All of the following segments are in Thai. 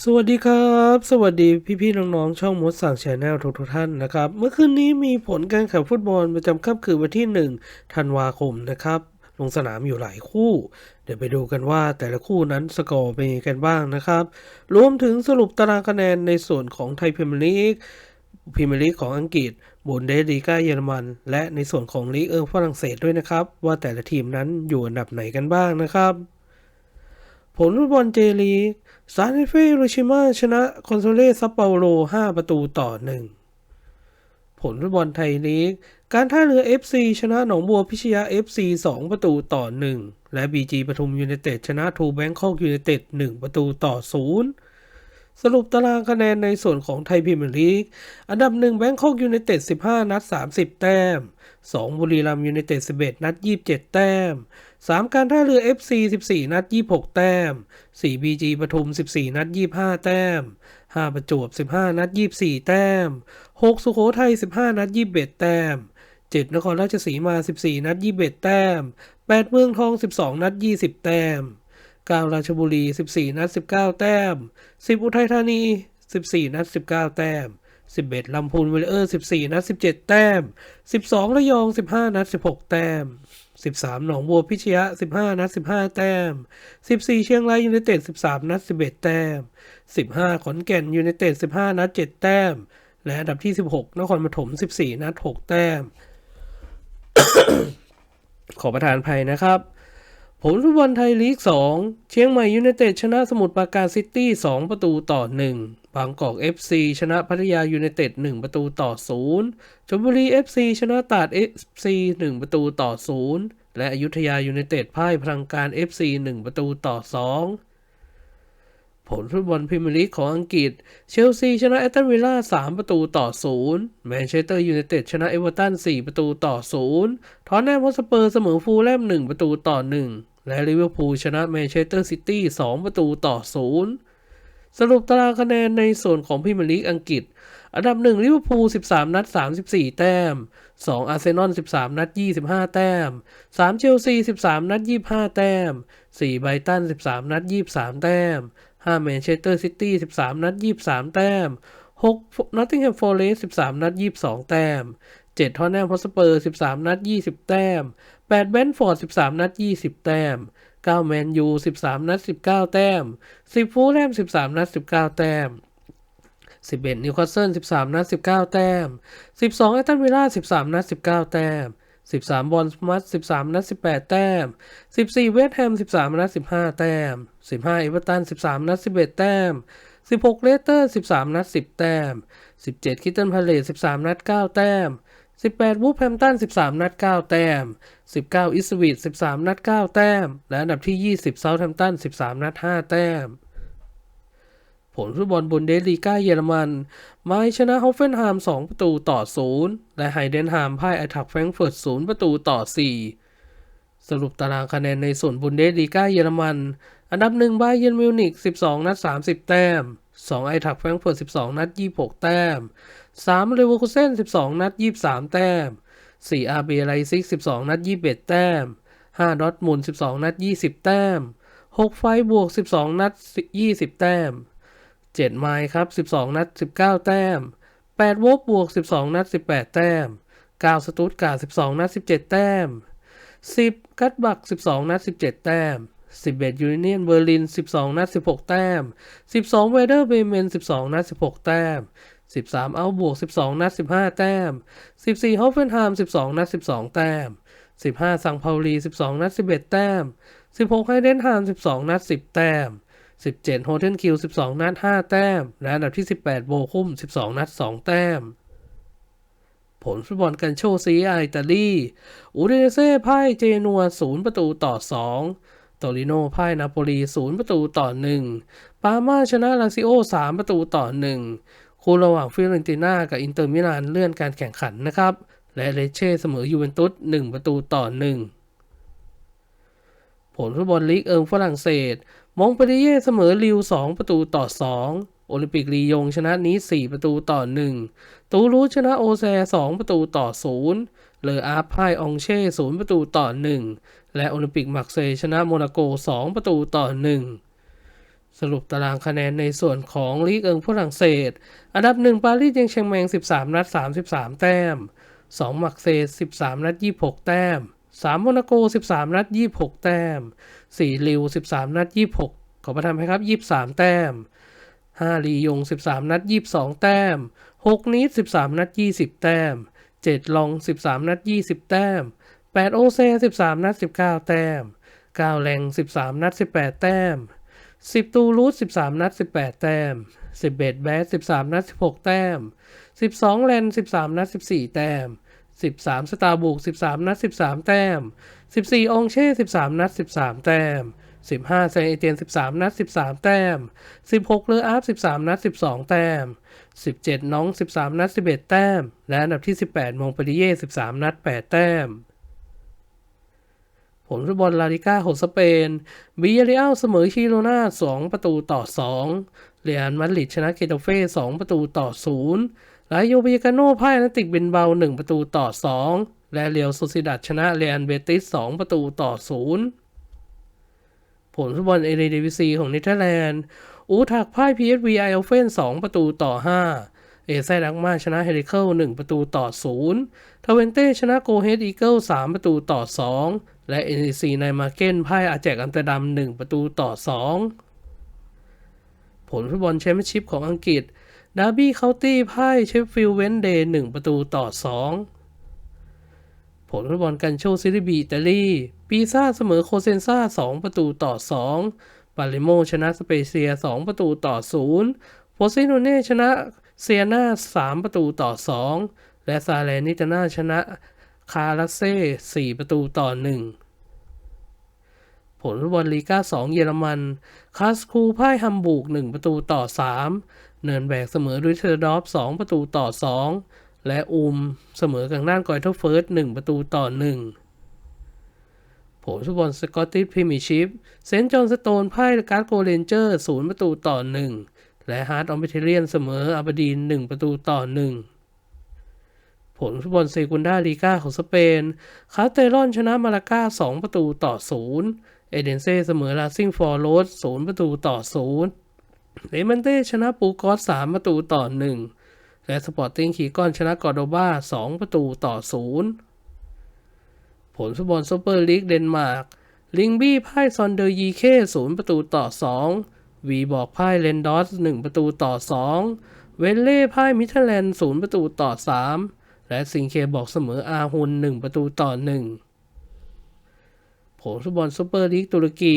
สวัสดีครับ สวัสดีพี่ๆน้องๆช่องมดสั่งแชนแนลทุกๆท่านนะครับ เมื่อคืนนี้มีผลการแข่งฟุตบอลประจำค่ำคืนวันที่ 1 ธันวาคมนะครับ ลงสนามอยู่หลายคู่ เดี๋ยวไปดูกันว่าแต่ละคู่นั้นสกอร์เป็นยังไงกันบ้างนะครับ รวมถึงสรุปตารางคะแนนในส่วนของไทยพรีเมียร์ลีกพรีเมียร์ลีกของอังกฤษบุนเดสลีกาเยอรมัน และในส่วนของลีกเอิงฝรั่งเศสด้วยนะครับ ว่าแต่ละทีมนั้นอยู่อันดับไหนกันบ้างนะครับ ผลฟุตบอลเจลีก ซานเฟโรชิมาชนะคอนโซเลซัปเปาโล5ประตูต่อ 1 ผลฟุตบอลไทยลีก การท่าเรือ FC ชนะหนองบัวพิชยา FC 2 ประตูต่อ 1 และ BG ปทุมยูไนเต็ดชนะทูแบงคอกยูไนเต็ด 1 ประตูต่อ 0 สรุปตารางคะแนนในส่วนของไทยพรีเมียร์ลีก อันดับ 1 แบงคอกยูไนเต็ด 15 นัด 30 แต้ม 2 บุรีรัมย์ยูไนเต็ด 11 นัด 27 แต้ม 3 การท่าเรือ FC 14 นัด 26 แต้ม 4 BG ปทุม 14 นัด 25 แต้ม 5 ประจวบ 15 นัด 24 แต้ม 6 สุโขทัย 15 นัด 21 แต้ม 7 นครราชสีมา 14 นัด 21 แต้ม 8 เมืองทอง 12 นัด 20 แต้ม 9 ราชบุรี 14 นัด 19 แต้ม 10 อุทัยธานี 14 นัด 19 แต้ม11ลำพูนเวลเลอร์ 14 นัด 17 แต้ม 12 ระยอง 15 นัด 16 แต้ม 13 หนองบัวพิชยะ 15 นัด 15 แต้ม 14 เชียงรายยูไนเต็ด 13 นัด 11 แต้ม 15 ขอนแก่นยูไนเต็ด 15 นัด 7 แต้ม และอันดับที่ 16 นครปฐม 14 นัด 6 แต้ม ขอประทานภัยนะครับ ผลฟุตบอลไทยลีก 2 เชียงใหม่ยูไนเต็ดชนะสมุทรปราการซิตี้ 2 ประตูต่อ 1 บางกอก FC ชนะพัทยายูไนเต็ด 1 ประตูต่อ 0 ชลบุรี FC ชนะตราด FC 1 ประตูต่อ 0 และอยุธยายูไนเต็ดพ่ายพลังการ FC 1 ประตูต่อ 2 ผลฟุตบอลพรีเมียร์ลีกของอังกฤษ เชลซีชนะแอตตันวิลล่า 3 ประตูต่อ 0 แมนเชสเตอร์ยูไนเต็ดชนะเอเวอร์ตัน 4 ประตูต่อ 0 ทอนแนมฮอสเปอร์เสมอฟูลแลม 1 ประตูต่อ 1 และลิเวอร์พูลชนะแมนเชสเตอร์ซิตี้2ประตูต่อ 0 สรุปตารางคะแนนในส่วนของพรีเมียร์ลีกอังกฤษ อันดับ1ลิเวอร์พูล13 นัด 34 แต้ม 2 อาร์เซนอล 13 นัด 25 แต้ม 3 เชลซี 13 นัด 25 แต้ม 4 ไบรตัน 13 นัด 23 แต้ม 5 แมนเชสเตอร์ซิตี้ 13 นัด 23 แต้ม6นอตติงแฮมฟอร์เรสต์13 นัด 22 แต้ม 7ทอนแนมฮอสเปอร์ 13 นัด 20 แต้ม 8 แบนฟอร์ด 13 นัด 20 แต้ม 9 แมนยู 13 นัด 19 แต้ม 10 ฟูลแลม 13 นัด 19 แต้ม 11 นิวคาสเซิล 13 นัด 19 แต้ม 12 แอตตันวิลล่า 13 นัด 19 แต้ม 13 บอลสมัส13 นัด 18 แต้ม 14 เวสต์แฮม 13 นัด 15 แต้ม 15 เอเวอร์ตัน 13 นัด 11 แต้ม 16 เลสเตอร์ 13 นัด 10 แต้ม 17 คิตเทนพาเลต13 นัด 9 แต้ม 18วูฟแฮมตัน 13 นัด 9 แต้ม 19 อิสวิต13 นัด 9 แต้ม และอันดับที่ 20 เซาท์แฮมตัน 13 นัด 5 แต้ม ผลฟุตบอลบุนเดสลีกาเยอรมันไมชนะฮอฟเฟนไฮม์2 ประตูต่อ 0 และไฮเดนไฮม์พ่ายไอทักแฟรงเฟิร์ต 0 ประตูต่อ 4 สรุปตารางคะแนนในส่วนบุนเดสลีกาเยอรมัน อันดับ1บาเยร์นมิวนิก12 นัด 30 แต้ม 2ไอทักแฟรงก์เฟิร์ต12 นัด 26 แต้ม 3 เลเวอร์คูเซน12 นัด 23 แต้ม 4 อาร์เบไลซิก12 นัด 21 แต้ม 5 ดอทมุน12 นัด 20 แต้ม 6 ไฟบวก 12 นัด 20 แต้ม 7 ไมล์ครับ 12 นัด 19 แต้ม 8 โวบบวก 12 นัด 18 แต้ม 9 สตูตการ์ด12 นัด 17 แต้ม 10 กัตบัก 12 นัด 17 แต้ม 11ยูเนียนเบอร์ลิน 12 นัด 16 แต้ม 12 เวเดอร์เบเมน 12 นัด 16 แต้ม 13 เอาบวก 12 นัด 15 แต้ม 14 ฮอฟเฟนไฮม์ 12 นัด 12 แต้ม 15 สังเปาลี 12 นัด 11 แต้ม 16 ไฮเดนไฮม์ 12 นัด 10 แต้ม 17 โฮเทนคิว 12 นัด 5 แต้ม และอันดับที่ 18 โบคุ้ม 12 นัด 2 แต้มผลฟุตบอลกันโชซีอิตาลี อูดิเนเซ่พ่ายเจนัว 0 ประตูต่อ 2 โตริโนพ่ายนาโปลี0ประตูต่อ 1 ปาม่าชนะลาซิโอ 3 ประตูต่อ 1 คู่ระหว่างฟิเรนติน่ากับอินเตอร์มิลานเลื่อนการแข่งขันนะครับ และเลเช่เสมอยูเวนตุส 1 ประตูต่อ 1 ผลฟุตบอลลีกเอิงฝรั่งเศส มองเปรีเย่เสมอลิว 2 ประตูต่อ 2 โอลิมปิกลียงชนะนีส4ประตูต่อ 1 ตูรูสชนะโอแซ 2 ประตูต่อ 0 เลออาร์พ่ายองเช่0ประตูต่อ1และโอลิมปิกมักเซชนะโมนาโก 2 ประตูต่อ1สรุปตารางคะแนนในส่วนของลีกเอิงฝรั่งเศส อันดับ 1 ปารีสยังเชียงแมง 13 นัด 33 แต้ม 2 มักเซย์13 นัด 26 แต้ม 3 โมนาโก 13 นัด 26 แต้ม 4 ลิว 13 นัด 26 ขอประทานให้ครับ 23 แต้ม 5 ลียง 13 นัด 22 แต้ม 6 นิด 13 นัด 20 แต้ม 7 ลอง 13 นัด 20 แต้ม 8 โอเซ 13 นัด 19 แต้ม 9 แรง 13 นัด 18 แต้ม 10 ตูรูท13 นัด 18 แต้ม 11 แบส13 นัด 16 แต้ม 12 แลน 13 นัด 14 แต้ม 13 สตาร์บุก 13 นัด 13 แต้ม 14 องเช่ 13 นัด 13 แต้ม15แซงเอเตียน 13 นัด 13 แต้ม 16 เลืออาร์ฟ13 นัด 12 แต้ม 17 น้อง 13 นัด 11 แต้ม และอันดับที่ 18 มองปริเย่ 13 นัด 8 แต้ม ผลฟุตบอลลาลิก้าของสเปนบิยเรียลเสมอชิโรนา2 ประตูต่อ 2 เรอัลมาดริดชนะเกตาเฟ่2 ประตูต่อ0ลาโยเบยกาโน่พ่ายนาติกเบนเบา 1 ประตูต่อ 2 และเรียวโซซิดัดชนะเรอัลเบติส 2 ประตูต่อ 0ผลฟุตบอลเอเดดิวิซีของเนเธอร์แลนด์ อูทักพ่าย PSV ไอเอลเฟน2 ประตูต่อ 5 เอไซดักมาชนะเฮริเคิล1 ประตูต่อ 0 ทเวนเต้ชนะโกเฮดอีเกิล3 ประตูต่อ 2 และ NEC ในมาเก้นพ่ายอาแจกอัมเตอร์ดัม 1 ประตูต่อ 2 ผลฟุตบอลแชมเปี้ยนชิพของอังกฤษดาร์บี้เคาน์ตี้พ่ายเชฟฟิลด์เวนเดย์1ประตูต่อ 2 ผลฟุตบอลกันโชซิริบีอิตาลีปีซ่าเสมอโคเซนซ่า2 ประตูต่อ 2 ปาเลโมชนะสเปเซีย 2 ประตูต่อ 0 โพซิโนเน่ชนะเซียนา3 ประตูต่อ 2 และซาเลนิตาน่าชนะคาราเซ่4ประตูต่อ 1 ผลฟุตบอลลีกา2 เยอรมัน คาสคูพ่ายฮัมบูร์ก1 ประตูต่อ 3 เนินแบกเสมอริเทอร์ดอฟ 2 ประตูต่อ 2 และอูมเสมอกับด้านกอยเทอร์เฟิร์ส1ประตูต่อ 1 ผลฟุตบอลสกอตติชพรีเมียร์ชิพเซนต์จอห์นสโตนพ่ายการ์ดโกเรนเจอร์0ประตูต่อ1และฮาร์ดออมเบเทเรียนเสมออาบดีน1ประตูต่อ1ผลฟุตบอลเซกุนดาลีกาของสเปน คาเตลอนชนะมาลากา2ประตูต่อ0เอเดนเซ่เสมอลาซิงฟอร์โรส0ประตูต่อ0เลมันเต้ชนะปูกอส3ประตูต่อ1และสปอร์ติ้งขีก้อนชนะกอร์โดบา2ประตูต่อ0ผ ลฟุตบอลซูเปอร์ลีกเดนมาร์ก ลิงบี้พ่ายซอนเดอร์ยีเค0ประตูต่อ2วีบอกพ่ายเลนดอส1ประตูต่อ2เวนเล่พ่ายมิเทอร์แลนด์ประตูต่อ3และสิงเคบอกเสมออาฮุน1ประตูต่อ1ผลฟุตบอลซูเปอร์ลีกตุรกี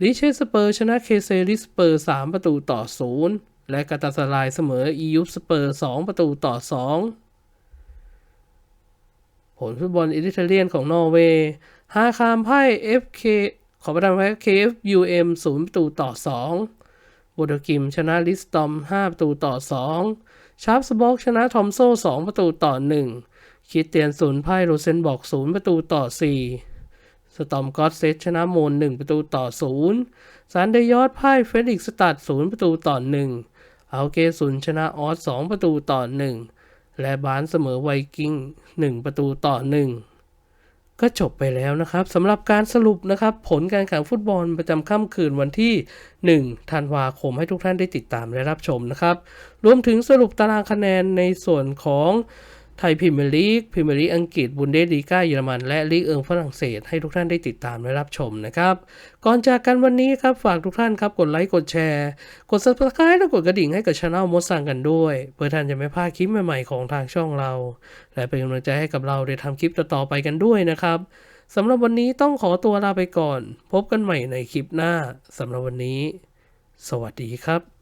ลิเชสเปอร์ชนะเคเซริสเปอร์3ประตูต่อ0และกาตาสลายเสมออียุปสเปอร์2ประตูต่อ2 ผลฟุตบอลอิตาเลียนของนอร์เวย์ฮาคามไพ่ FK ขอประทานไว้ KFUM 0ประตูต่อ 2โบโดกิมชนะลิสตอม 5 ประตูต่อ 2 ชาร์ปสบ็อกชนะทอมโซ่ 2 ประตูต่อ 1 คิดเตียนศูนย์ไพ่โรเซนบอก0ประตูต่อ 4 สตอมก็อตเซตชนะโมน 1 ประตูต่อ 0 ซานเดยอดไพ่เฟลิกสตัด0ประตูต่อ 1 เอาเกซุนชนะออส 2 ประตูต่อ 1 และบานเสมอไวกิ้ง 1 ประตูต่อ 1 ก็จบไปแล้วนะครับสำหรับการสรุปนะครับ ผลการแข่งฟุตบอลประจำค่ำคืนวันที่ 1 ธันวาคมให้ทุกท่านได้ติดตามและรับชมนะครับ รวมถึงสรุปตารางคะแนนในส่วนของ ไทยพรีเมียร์ลีกพรีเมียร์ลีกอังกฤษบุนเดสลีกาเยอรมัน และลีกเอิงฝรั่งเศสให้ทุกท่านได้ติดตามและรับชมนะครับ ก่อนจากกันวันนี้ครับฝากทุกท่านครับกดไลค์กดแชร์ กด subscribe และกดกระดิ่งให้กับช anel มดสั่งกันด้วย เพื่อท่านจะไม่พลาดคลิปใหม่ๆของทางช่องเรา และเป็นกำลังใจให้กับเราได้ทำคลิปต่อๆไปกันด้วยนะครับสำหรับวันนี้ต้องขอตัวลาไปก่อน พบกันใหม่ในคลิปหน้าสำหรับวันนี้ สวัสดีครับ